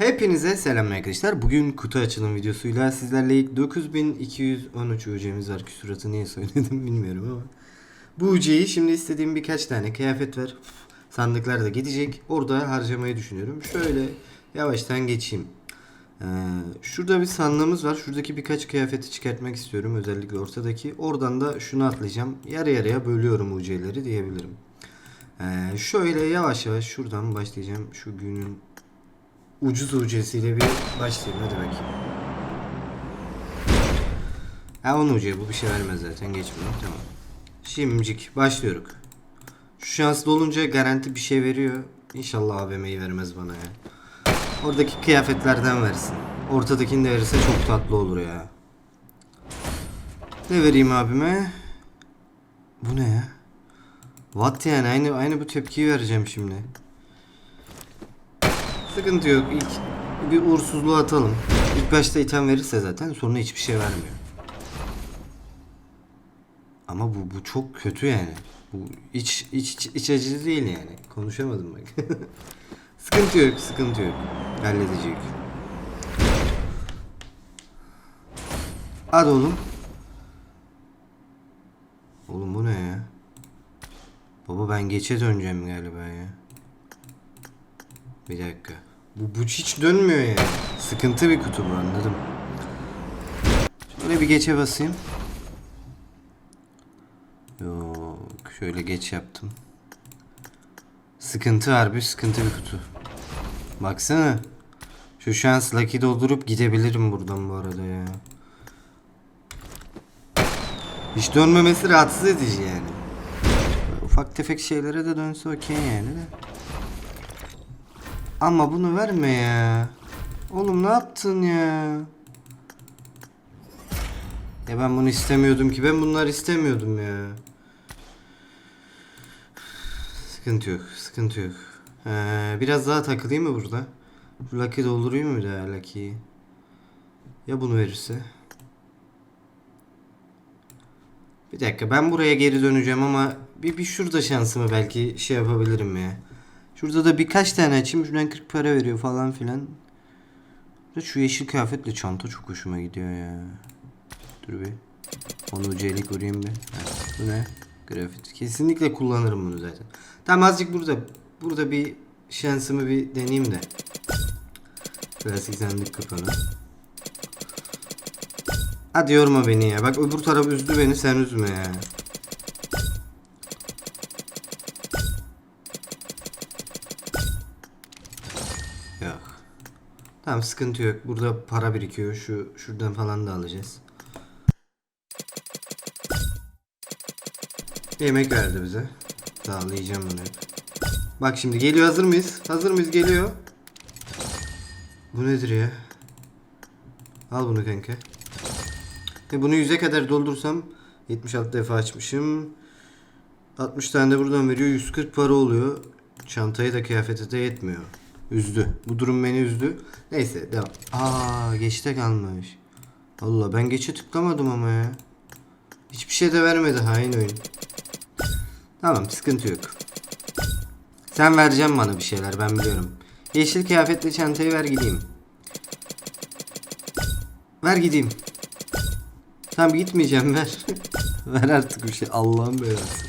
Hepinize selam arkadaşlar. Bugün kutu açılım videosuyla sizlerle 9213 UC'miz var. Küsuratı niye söyledim bilmiyorum ama. Bu UC'yi şimdi istediğim birkaç tane kıyafet var. Sandıklar da gidecek. Orada harcamayı düşünüyorum. Şöyle yavaştan geçeyim. Ee, şurada bir sandığımız var. Şuradaki birkaç kıyafeti çıkartmak istiyorum. Özellikle ortadaki. Oradan da şunu atlayacağım. Yarı yarıya bölüyorum UC'leri diyebilirim. Ee, şöyle yavaş yavaş şuradan başlayacağım. Şu günün ucuz ucesiyle bir başlayayım hadi bakayım. Ha 10 ucuya bu bir şey vermez zaten geç bunu tamam. Şimdicik başlıyoruz. Şu şans dolunca garanti bir şey veriyor. İnşallah AVM'yi vermez bana ya. Oradaki kıyafetlerden versin. Ortadakini de verirse çok tatlı olur ya. Ne vereyim abime? Bu ne ya? What yani aynı aynı bu tepkiyi vereceğim şimdi. Sıkıntı yok. İlk bir uğursuzluğu atalım. İlk başta item verirse zaten sonra hiçbir şey vermiyor. Ama bu bu çok kötü yani. Bu iç iç iç, iç değil yani. Konuşamadım bak. sıkıntı yok, sıkıntı yok. Halledecek. Hadi oğlum. Oğlum bu ne ya? Baba ben geçe döneceğim galiba ya. Bir dakika. Bu, bu hiç dönmüyor yani. Sıkıntı bir kutu bu anladım. Şöyle bir geçe basayım. Yok. Şöyle geç yaptım. Sıkıntı harbi sıkıntı bir kutu. Baksana. Şu şans lucky doldurup gidebilirim buradan bu arada ya. Hiç dönmemesi rahatsız edici yani. Ufak tefek şeylere de dönse okey yani de. Ama bunu verme ya. Oğlum ne yaptın ya? Ya ben bunu istemiyordum ki. Ben bunları istemiyordum ya. Sıkıntı yok. Sıkıntı yok. Ee, biraz daha takılayım mı burada? Lucky doldurayım mı bir daha Lucky'yi? Ya bunu verirse? Bir dakika ben buraya geri döneceğim ama bir, bir şurada şansımı belki şey yapabilirim ya. Şurada da birkaç tane açayım. Şuradan 40 para veriyor falan filan. Şu yeşil kıyafetle çanta çok hoşuma gidiyor ya. Dur bir. Onu celik vurayım bir. Ha, bu ne? Grafit. Kesinlikle kullanırım bunu zaten. Tamam azıcık burada. Burada bir şansımı bir deneyeyim de. Klasik sandık kapanı. Hadi yorma beni ya. Bak öbür taraf üzdü beni sen üzme ya. Tamam sıkıntı yok. Burada para birikiyor. Şu şuradan falan da alacağız. Yemek verdi bize. Sağlayacağım bunu. Bak şimdi geliyor hazır mıyız? Hazır mıyız? Geliyor. Bu nedir ya? Al bunu kanka. E bunu 100'e kadar doldursam 76 defa açmışım. 60 tane de buradan veriyor. 140 para oluyor. Çantaya da kıyafete de yetmiyor. Üzdü. Bu durum beni üzdü. Neyse devam. Aa geçte kalmış. Allah ben geçe tıklamadım ama ya. Hiçbir şey de vermedi hain oyun. Tamam sıkıntı yok. Sen vereceğim bana bir şeyler ben biliyorum. Yeşil kıyafetli çantayı ver gideyim. Ver gideyim. Tamam gitmeyeceğim ver. ver artık bir şey. Allah'ın belası.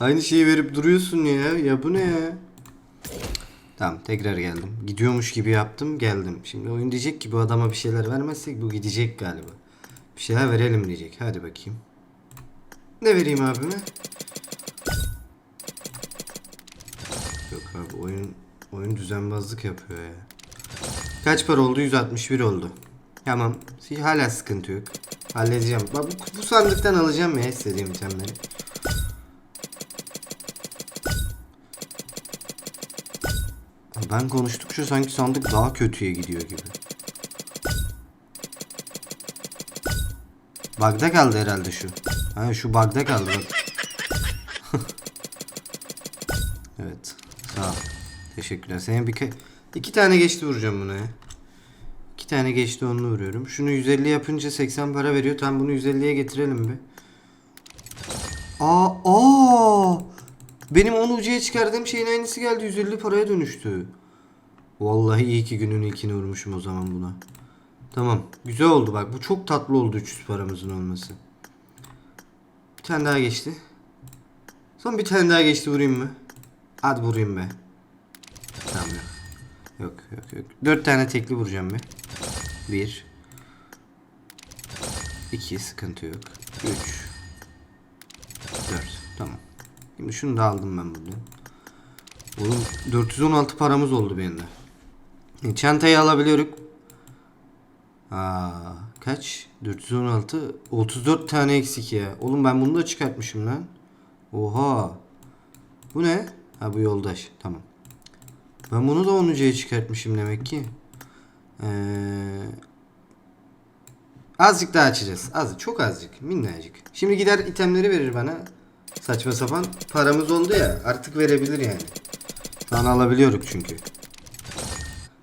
Aynı şeyi verip duruyorsun ya. Ya bu ne ya? Tamam tekrar geldim. Gidiyormuş gibi yaptım geldim. Şimdi oyun diyecek ki bu adama bir şeyler vermezsek bu gidecek galiba. Bir şeyler verelim diyecek. Hadi bakayım. Ne vereyim abime? Yok abi oyun oyun düzenbazlık yapıyor ya. Kaç para oldu? 161 oldu. Tamam. Hala sıkıntı yok. Halledeceğim. Bak bu, bu sandıktan alacağım ya istediğim itemleri. Ben konuştukça sanki sandık daha kötüye gidiyor gibi. Bug'da kaldı herhalde şu. Ha şu bug'da kaldı evet. Sağ ol. Teşekkürler. Senin bir iki tane geçti vuracağım buna. İki tane geçti onunla vuruyorum. Şunu 150 yapınca 80 para veriyor. Tam bunu 150'ye getirelim bir. Aa, aa! Benim 10 ucuya çıkardığım şeyin aynısı geldi. 150 paraya dönüştü. Vallahi iyi ki günün ilkini vurmuşum o zaman buna. Tamam. Güzel oldu bak. Bu çok tatlı oldu 300 paramızın olması. Bir tane daha geçti. Son bir tane daha geçti vurayım mı? Hadi vurayım be. Tamam. Yok yok yok. 4 tane tekli vuracağım be. 1 2 sıkıntı yok. 3 Şimdi şunu da aldım ben buradan. Oğlum 416 paramız oldu benim de. E, Çantayı alabiliyoruz. Aa, kaç? 416 34 tane eksik ya. Oğlum ben bunu da çıkartmışım lan. Oha. Bu ne? Ha bu yoldaş. Tamam. Ben bunu da 10'ucuya çıkartmışım demek ki. Ee, azıcık daha açacağız. Az, çok azıcık. Minnacık. Şimdi gider itemleri verir bana. Saçma sapan. Paramız oldu ya. Artık verebilir yani. Şu an alabiliyoruz çünkü.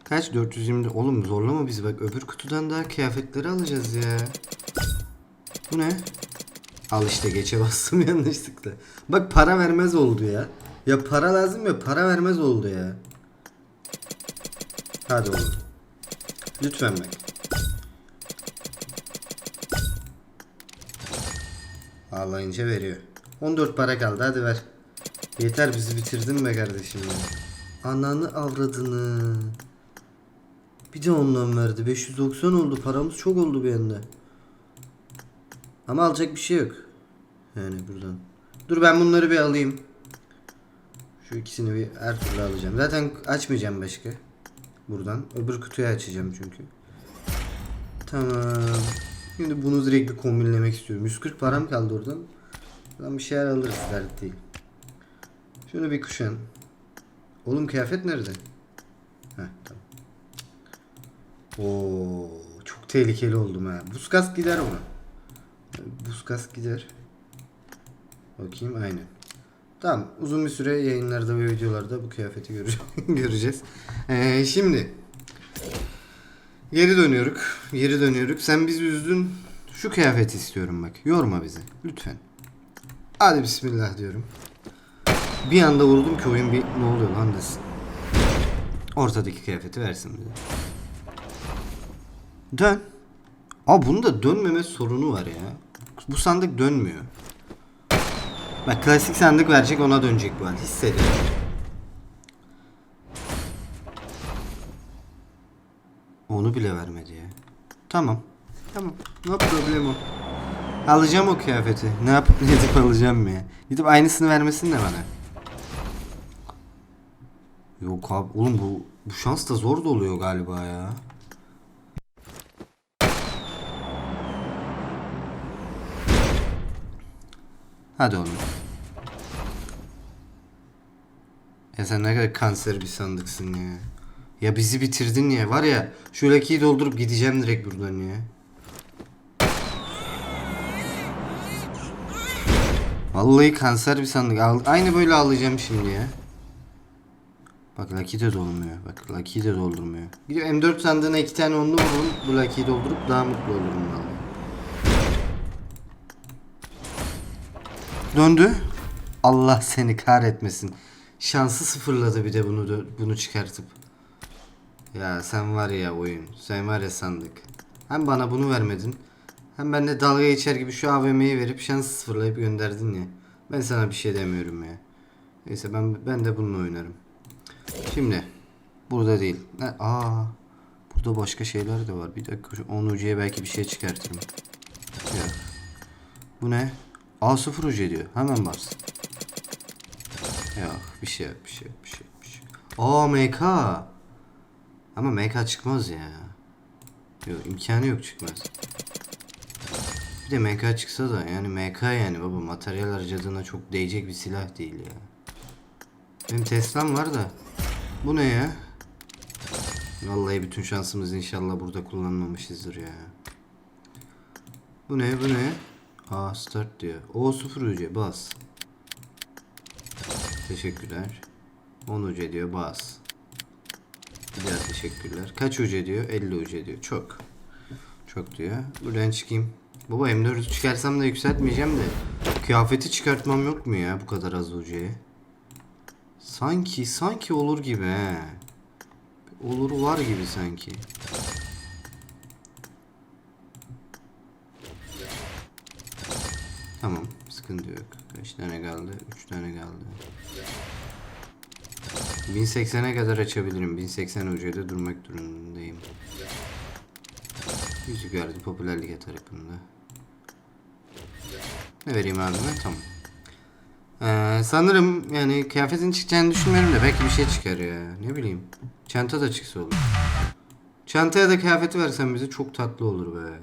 Kaç? 420. Oğlum zorlama bizi bak. Öbür kutudan daha kıyafetleri alacağız ya. Bu ne? Al işte geçe bastım yanlışlıkla. Bak para vermez oldu ya. Ya para lazım ya para vermez oldu ya. Hadi oğlum. Lütfen bak. Ağlayınca veriyor. 14 para kaldı hadi ver. Yeter bizi bitirdin be kardeşim. Ananı avradını. Bir de ondan verdi. 590 oldu. Paramız çok oldu bir anda. Ama alacak bir şey yok. Yani buradan. Dur ben bunları bir alayım. Şu ikisini bir her türlü alacağım. Zaten açmayacağım başka. Buradan. Öbür kutuyu açacağım çünkü. Tamam. Şimdi bunu direkt bir kombinlemek istiyorum. 140 param kaldı oradan. Buradan bir şeyler alırız dert değil. Şunu bir kuşan. Oğlum kıyafet nerede? Heh tamam. Oo çok tehlikeli oldum ha. Buz kask gider ona. Buz kask gider. Bakayım aynen. Tamam uzun bir süre yayınlarda ve videolarda bu kıyafeti göre- göreceğiz. Ee, şimdi geri dönüyoruz. Geri dönüyoruz. Sen bizi üzdün. Şu kıyafeti istiyorum bak. Yorma bizi. Lütfen. Hadi bismillah diyorum. Bir anda vurdum ki oyun bir ne oluyor lan desin. Ortadaki kıyafeti versin bize. Dön. Aa bunun da dönmeme sorunu var ya. Bu sandık dönmüyor. Bak klasik sandık verecek ona dönecek bu an. Hissediyorum. Onu bile vermedi ya. Tamam. Tamam. No problem o. Alacağım o kıyafeti. Ne yapıp ne edip alacağım ya. Gidip aynısını vermesin de bana. Yok abi oğlum bu bu şans da zor da oluyor galiba ya. Hadi oğlum. Ya sen ne kadar kanser bir sandıksın ya. Ya bizi bitirdin ya. Var ya şu lakiyi doldurup gideceğim direkt buradan ya. Vallahi kanser bir sandık. Aynı böyle ağlayacağım şimdi ya. Bak Lucky de dolmuyor. Bak Lucky de doldurmuyor. Gidiyor M4 sandığına iki tane onlu vururum. Bu Lucky'yi doldurup daha mutlu olurum vallahi. Döndü. Allah seni kahretmesin. Şansı sıfırladı bir de bunu bunu çıkartıp. Ya sen var ya oyun. Sen var ya sandık. Hem bana bunu vermedin. Hem ben de dalga geçer gibi şu AVM'yi verip şansı sıfırlayıp gönderdin ya. Ben sana bir şey demiyorum ya. Neyse ben ben de bununla oynarım. Şimdi burada değil. Ha, aa. Burada başka şeyler de var. Bir dakika şu 10 ucuya belki bir şey çıkartırım. Yok. Bu ne? A0 ucu diyor. Hemen bas. Yok bir şey bir şey bir şey. Bir şey. Aa MK. Ama MK çıkmaz ya. Yok imkanı yok çıkmaz. Bir de MK çıksa da yani MK yani baba materyal harcadığına çok değecek bir silah değil ya. Benim Tesla'm var da. Bu ne ya? Vallahi bütün şansımız inşallah burada kullanmamışızdır ya. Bu ne bu ne? Aa start diyor. O sıfır ucu bas. Teşekkürler. 10 ucu diyor bas. Bir daha teşekkürler. Kaç ucu diyor? 50 ucu diyor. Çok. Çok diyor. Buradan çıkayım. Baba M4'ü çıkarsam da yükseltmeyeceğim de. Kıyafeti çıkartmam yok mu ya bu kadar az ucuya? Sanki sanki olur gibi he. olur var gibi sanki. Tamam, sıkıntı yok. Kaç tane kaldı? 3 tane kaldı. 1080'e kadar açabilirim. 1080 ucuyla durmak durumundayım. Yüzük verdi popülerlik tarafında. Ne vereyim abime? Tamam. Ee, sanırım yani kıyafetin çıkacağını düşünmüyorum da belki bir şey çıkar ya. Ne bileyim. Çanta da çıksa olur. Çantaya da kıyafeti versen bize çok tatlı olur be.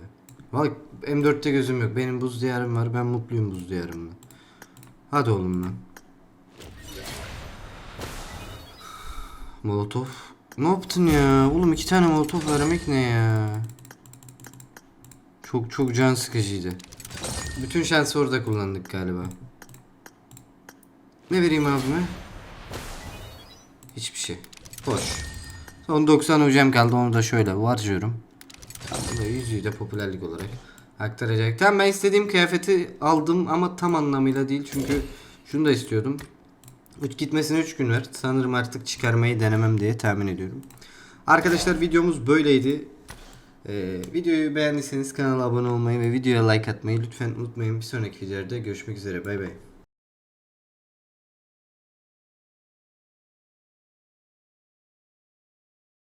Bak M4'te gözüm yok. Benim buz diyarım var. Ben mutluyum buz diyarımla. Hadi oğlum lan. Molotov. Ne yaptın ya? Oğlum iki tane molotof vermek ne ya? Çok çok can sıkıcıydı. Bütün şansı orada kullandık galiba. Ne vereyim abime? Hiçbir şey. Boş. Son 90 hocam kaldı onu da şöyle harcıyorum. Tamam, bu da yüzüğü de popülerlik olarak aktaracak. Tamam ben istediğim kıyafeti aldım ama tam anlamıyla değil çünkü şunu da istiyordum. Üç gitmesine 3 gün var. Sanırım artık çıkarmayı denemem diye tahmin ediyorum. Arkadaşlar videomuz böyleydi. Ee, videoyu beğendiyseniz kanala abone olmayı ve videoya like atmayı lütfen unutmayın. Bir sonraki videoda görüşmek üzere. Bay bay.